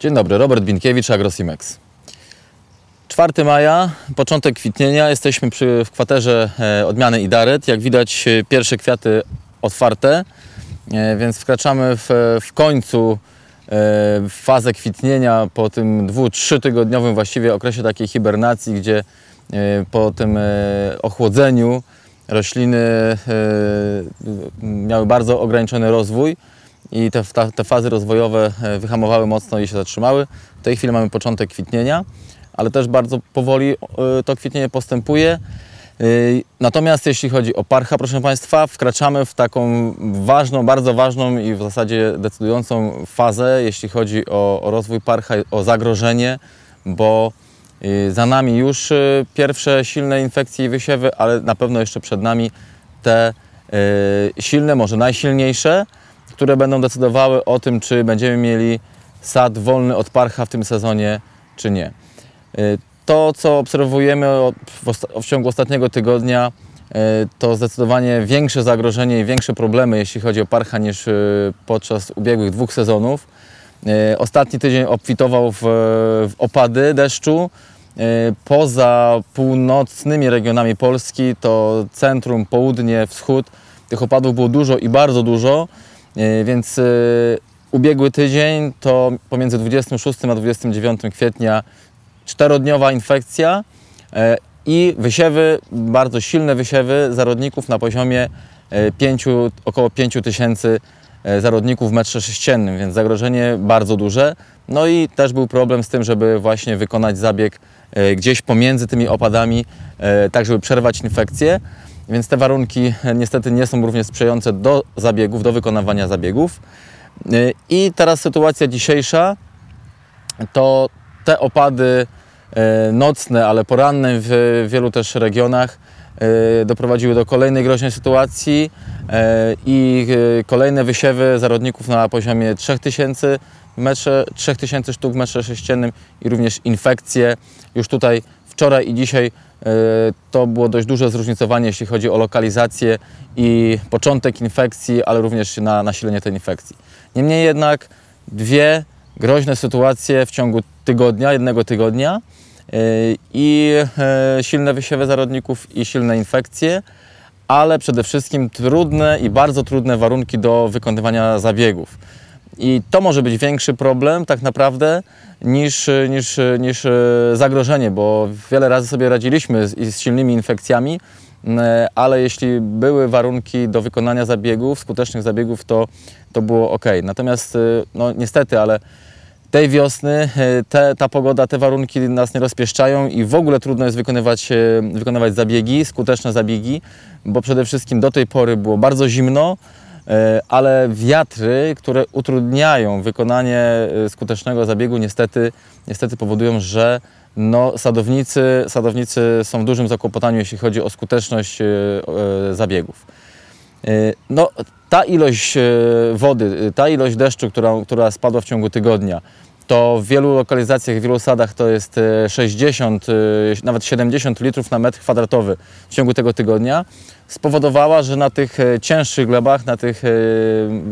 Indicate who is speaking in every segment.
Speaker 1: Dzień dobry, Robert Binkiewicz, Agrosimex. 4 maja, początek kwitnienia, jesteśmy przy, w kwaterze e, odmiany Idaret. Jak widać e, pierwsze kwiaty otwarte, e, więc wkraczamy w, w końcu fazę kwitnienia po tym dwu, trzy tygodniowym właściwie okresie takiej hibernacji, gdzie e, po tym e, ochłodzeniu rośliny e, miały bardzo ograniczony rozwój i te, te fazy rozwojowe e, wyhamowały mocno i się zatrzymały. W tej chwili mamy początek kwitnienia, ale też bardzo powoli e, to kwitnienie postępuje. E, Natomiast jeśli chodzi o parcha, proszę Państwa, wkraczamy w taką ważną, bardzo ważną i w zasadzie decydującą fazę, jeśli chodzi o, o rozwój parcha, o zagrożenie, bo y, za nami już y, pierwsze silne infekcje i wysiewy, ale na pewno jeszcze przed nami te y, silne, może najsilniejsze, które będą decydowały o tym, czy będziemy mieli sad wolny od parcha w tym sezonie, czy nie. To, co obserwujemy w, ciągu ostatniego tygodnia, y, to zdecydowanie większe zagrożenie i większe problemy, jeśli chodzi o parcha, niż y, podczas ubiegłych dwóch sezonów. Y, Ostatni tydzień obfitował w, opady deszczu. Poza północnymi regionami Polski, to centrum, południe, wschód, tych opadów było dużo i bardzo dużo, więc ubiegły tydzień to pomiędzy 26 a 29 kwietnia czterodniowa infekcja e, i wysiewy, bardzo silne wysiewy zarodników na poziomie e, pięciu, około 5 tysięcy e, zarodników w metrze sześciennym, więc zagrożenie bardzo duże. No i też był problem z tym, żeby właśnie wykonać zabieg e, gdzieś pomiędzy tymi opadami, e, tak żeby przerwać infekcję. Więc te warunki e, niestety nie są również sprzyjające do zabiegów, do wykonywania zabiegów. E, I teraz sytuacja dzisiejsza to te opady e, nocne, ale poranne w wielu też regionach e, doprowadziły do kolejnej groźnej sytuacji e, i e, kolejne wysiewy zarodników na poziomie 3000 w metrze, 3000 sztuk w metrze sześciennym i również infekcje. Już tutaj wczoraj i dzisiaj e, to było dość duże zróżnicowanie, jeśli chodzi o lokalizację i początek infekcji, ale również na nasilenie tej infekcji. Niemniej jednak dwie groźne sytuacje w ciągu tygodnia, jednego tygodnia i e, silne wysiewy zarodników i silne infekcje, ale przede wszystkim trudne i bardzo trudne warunki do wykonywania zabiegów. I to może być większy problem tak naprawdę niż, niż, niż e, zagrożenie, bo wiele razy sobie radziliśmy z, z silnymi infekcjami, m, ale jeśli były warunki do wykonania zabiegów, skutecznych zabiegów, to, to było ok. Natomiast e, no, niestety, ale tej wiosny e, te, ta pogoda, te warunki nas nie rozpieszczają i w ogóle trudno jest wykonywać, e, wykonywać zabiegi, skuteczne zabiegi, bo przede wszystkim do tej pory było bardzo zimno, e, ale wiatry, które utrudniają wykonanie skutecznego zabiegu, niestety, niestety powodują, że no, sadownicy, sadownicy są w dużym zakłopotaniu, jeśli chodzi o skuteczność zabiegów. E, No, ta ilość e, wody, e, ta ilość deszczu, która, która spadła w ciągu tygodnia, to w wielu lokalizacjach, w wielu sadach to jest e, 60, e, nawet 70 litrów na metr kwadratowy w ciągu tego tygodnia, spowodowała, że na tych cięższych glebach, na tych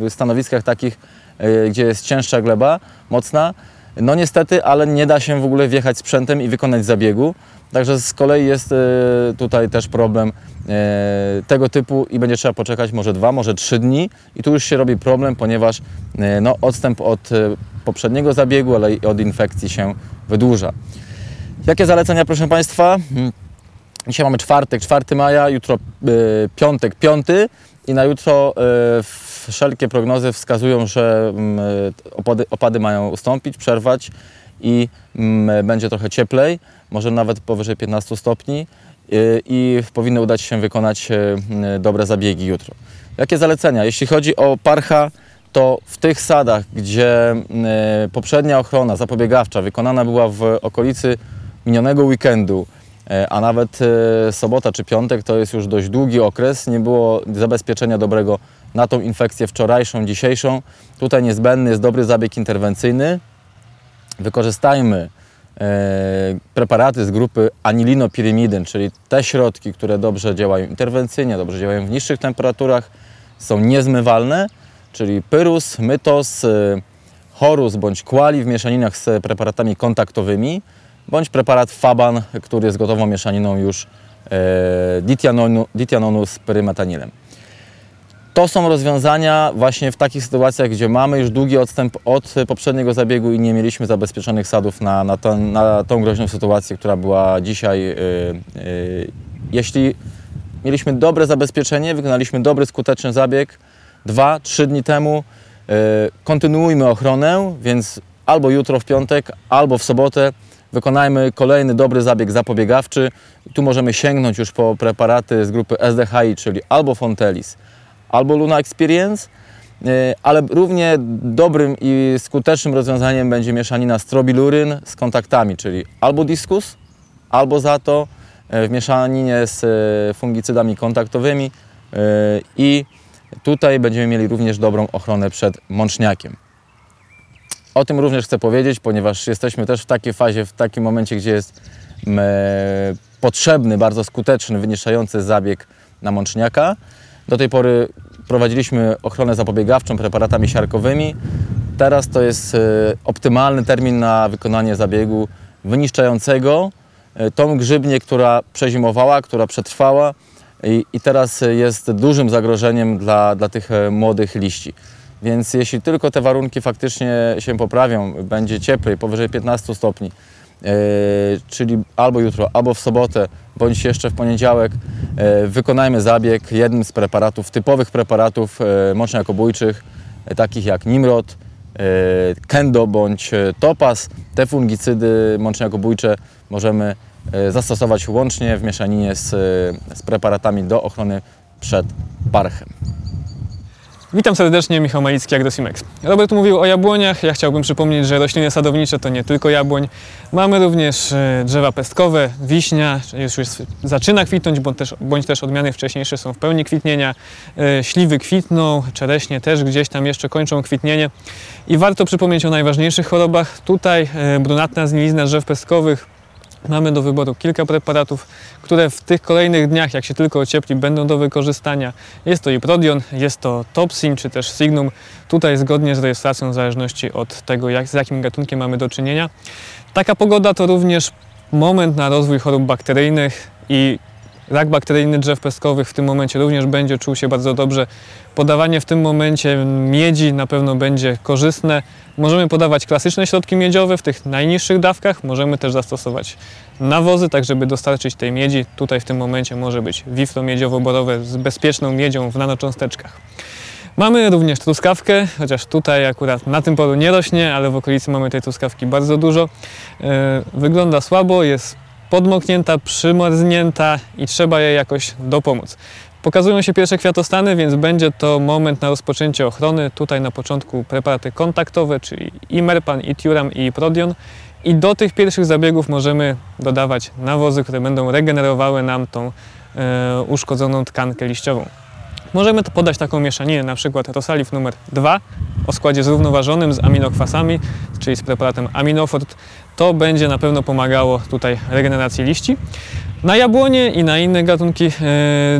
Speaker 1: stanowiskach takich, gdzie jest cięższa gleba, mocna, no niestety, ale nie da się w ogóle wjechać sprzętem i wykonać zabiegu. Także z kolei jest e, tutaj też problem e, tego typu i będzie trzeba poczekać może dwa, może trzy dni i tu już się robi problem, ponieważ e, no, odstęp od poprzedniego zabiegu, ale i od infekcji się wydłuża. Jakie zalecenia, proszę Państwa? Hmm. Dzisiaj mamy czwartek, 4 maja, jutro piątek, 5 i na jutro e, wszelkie prognozy wskazują, że mm, e, opady, opady mają ustąpić, przerwać i mm, będzie trochę cieplej, może nawet powyżej 15 stopni e, i powinno udać się wykonać e, dobre zabiegi jutro. Jakie zalecenia? Jeśli chodzi o parcha, to w tych sadach, gdzie e, poprzednia ochrona zapobiegawcza wykonana była w okolicy minionego weekendu, e, a nawet e, sobota czy piątek to jest już dość długi okres, nie było zabezpieczenia dobrego na tą infekcję wczorajszą, dzisiejszą. Tutaj niezbędny jest dobry zabieg interwencyjny. Wykorzystajmy preparaty z grupy anilinopyrimidyn, czyli te środki, które dobrze działają interwencyjnie, dobrze działają w niższych temperaturach, są niezmywalne, czyli pyrus, mytos, chorus bądź quali w mieszaninach z preparatami kontaktowymi, bądź preparat Faban, który jest gotową mieszaniną już ditianonu, ditianonu z pyrymetanilem. To są rozwiązania właśnie w takich sytuacjach, gdzie mamy już długi odstęp od poprzedniego zabiegu i nie mieliśmy zabezpieczonych sadów na, na, ten, na tą groźną sytuację, która była dzisiaj. Yy, yy. Jeśli mieliśmy dobre zabezpieczenie, wykonaliśmy dobry, skuteczny zabieg dwa, trzy dni temu, kontynuujmy ochronę, więc albo jutro w piątek, albo w sobotę wykonajmy kolejny dobry zabieg zapobiegawczy. Tu możemy sięgnąć już po preparaty z grupy SDHI, czyli albo Fontelis, albo Luna Experience, e, ale równie dobrym i skutecznym rozwiązaniem będzie mieszanina strobiluryn z kontaktami, czyli albo diskus, albo za to e, w mieszaninie z e, fungicydami kontaktowymi i tutaj będziemy mieli również dobrą ochronę przed mączniakiem. O tym również chcę powiedzieć, ponieważ jesteśmy też w takiej fazie, w takim momencie, gdzie jest potrzebny, bardzo skuteczny, wyniszczający zabieg na mączniaka. Do tej pory prowadziliśmy ochronę zapobiegawczą preparatami siarkowymi. Teraz to jest e, optymalny termin na wykonanie zabiegu wyniszczającego e, tą grzybnię, która przezimowała, która przetrwała i, i teraz jest dużym zagrożeniem dla, dla tych e, młodych liści. Więc jeśli tylko te warunki faktycznie się poprawią, będzie cieplej, powyżej 15 stopni, E, czyli albo jutro, albo w sobotę, bądź jeszcze w poniedziałek e, wykonajmy zabieg jednym z preparatów, typowych preparatów e, moczniakobójczych, takich jak Nimrod, Kendo bądź Topaz. Te fungicydy moczniakobójcze możemy zastosować łącznie w mieszaninie z, z preparatami do ochrony przed parchem.
Speaker 2: Witam serdecznie, Michał Malicki, Agrosimex. Robert mówił o jabłoniach. Ja chciałbym przypomnieć, że rośliny sadownicze to nie tylko jabłoń. Mamy również e, drzewa pestkowe, wiśnia, już, już zaczyna kwitnąć, bądź też, bądź też odmiany wcześniejsze są w pełni kwitnienia. E, śliwy kwitną, czereśnie też gdzieś tam jeszcze kończą kwitnienie. I warto przypomnieć o najważniejszych chorobach. Tutaj e, brunatna zgnilizna drzew pestkowych, Mamy do wyboru kilka preparatów, które w tych kolejnych dniach, jak się tylko ociepli, będą do wykorzystania. Jest to Iprodion, jest to Topsin czy też Signum. Tutaj zgodnie z rejestracją w zależności od tego, jak, z jakim gatunkiem mamy do czynienia. Taka pogoda to również moment na rozwój chorób bakteryjnych i rak bakteryjny drzew pestkowych w tym momencie również będzie czuł się bardzo dobrze. Podawanie w tym momencie miedzi na pewno będzie korzystne. Możemy podawać klasyczne środki miedziowe w tych najniższych dawkach. Możemy też zastosować nawozy, tak żeby dostarczyć tej miedzi. Tutaj w tym momencie może być wiflo miedziowo-borowe z bezpieczną miedzią w nanocząsteczkach. Mamy również truskawkę, chociaż tutaj akurat na tym polu nie rośnie, ale w okolicy mamy tej truskawki bardzo dużo. E, wygląda słabo, jest podmoknięta, przymarznięta i trzeba jej jakoś dopomóc. Pokazują się pierwsze kwiatostany, więc będzie to moment na rozpoczęcie ochrony. Tutaj na początku preparaty kontaktowe, czyli Imerpan, Itiuram i Prodion. I do tych pierwszych zabiegów możemy dodawać nawozy, które będą regenerowały nam tą e, uszkodzoną tkankę liściową. Możemy to podać taką mieszaninę, na przykład Rosalif numer 2 o składzie zrównoważonym z aminokwasami, czyli z preparatem Aminofort. To będzie na pewno pomagało tutaj regeneracji liści. Na jabłonie i na inne gatunki e,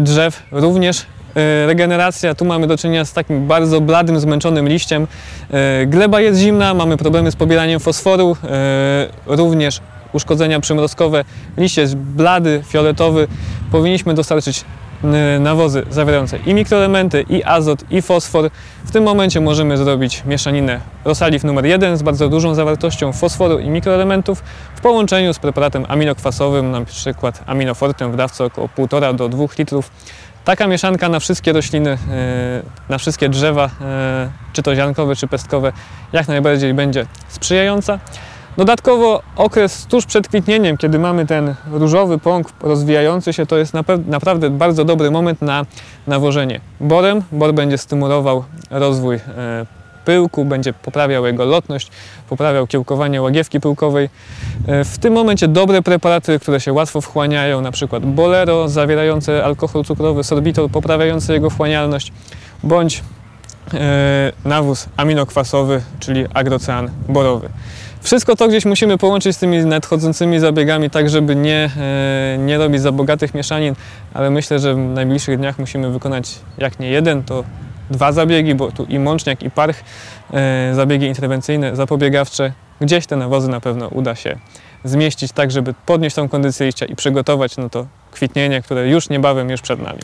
Speaker 2: drzew również e, regeneracja. Tu mamy do czynienia z takim bardzo bladym, zmęczonym liściem. E, gleba jest zimna, mamy problemy z pobieraniem fosforu, również uszkodzenia przymrozkowe. Liść jest blady, fioletowy. Powinniśmy dostarczyć nawozy zawierające i mikroelementy, i azot, i fosfor. W tym momencie możemy zrobić mieszaninę Rosalif numer 1 z bardzo dużą zawartością fosforu i mikroelementów w połączeniu z preparatem aminokwasowym, na przykład aminofortem w dawce około 1,5 do 2 litrów. Taka mieszanka na wszystkie rośliny, e, na wszystkie drzewa, e, czy to ziarnkowe, czy pestkowe, jak najbardziej będzie sprzyjająca. Dodatkowo okres tuż przed kwitnieniem, kiedy mamy ten różowy pąk rozwijający się, to jest naprawdę bardzo dobry moment na nawożenie borem. Bor będzie stymulował rozwój e, pyłku, będzie poprawiał jego lotność, poprawiał kiełkowanie łagiewki pyłkowej. E, w tym momencie dobre preparaty, które się łatwo wchłaniają, na przykład bolero zawierające alkohol cukrowy, sorbitol poprawiający jego wchłanialność, bądź nawóz aminokwasowy, czyli agrocean borowy. Wszystko to gdzieś musimy połączyć z tymi nadchodzącymi zabiegami, tak żeby nie, e, nie robić za bogatych mieszanin, ale myślę, że w najbliższych dniach musimy wykonać jak nie jeden, to dwa zabiegi, bo tu i mączniak, i parch, e, zabiegi interwencyjne, zapobiegawcze. Gdzieś te nawozy na pewno uda się zmieścić tak, żeby podnieść tą kondycję liścia i przygotować no to kwitnienie, które już niebawem, już przed nami.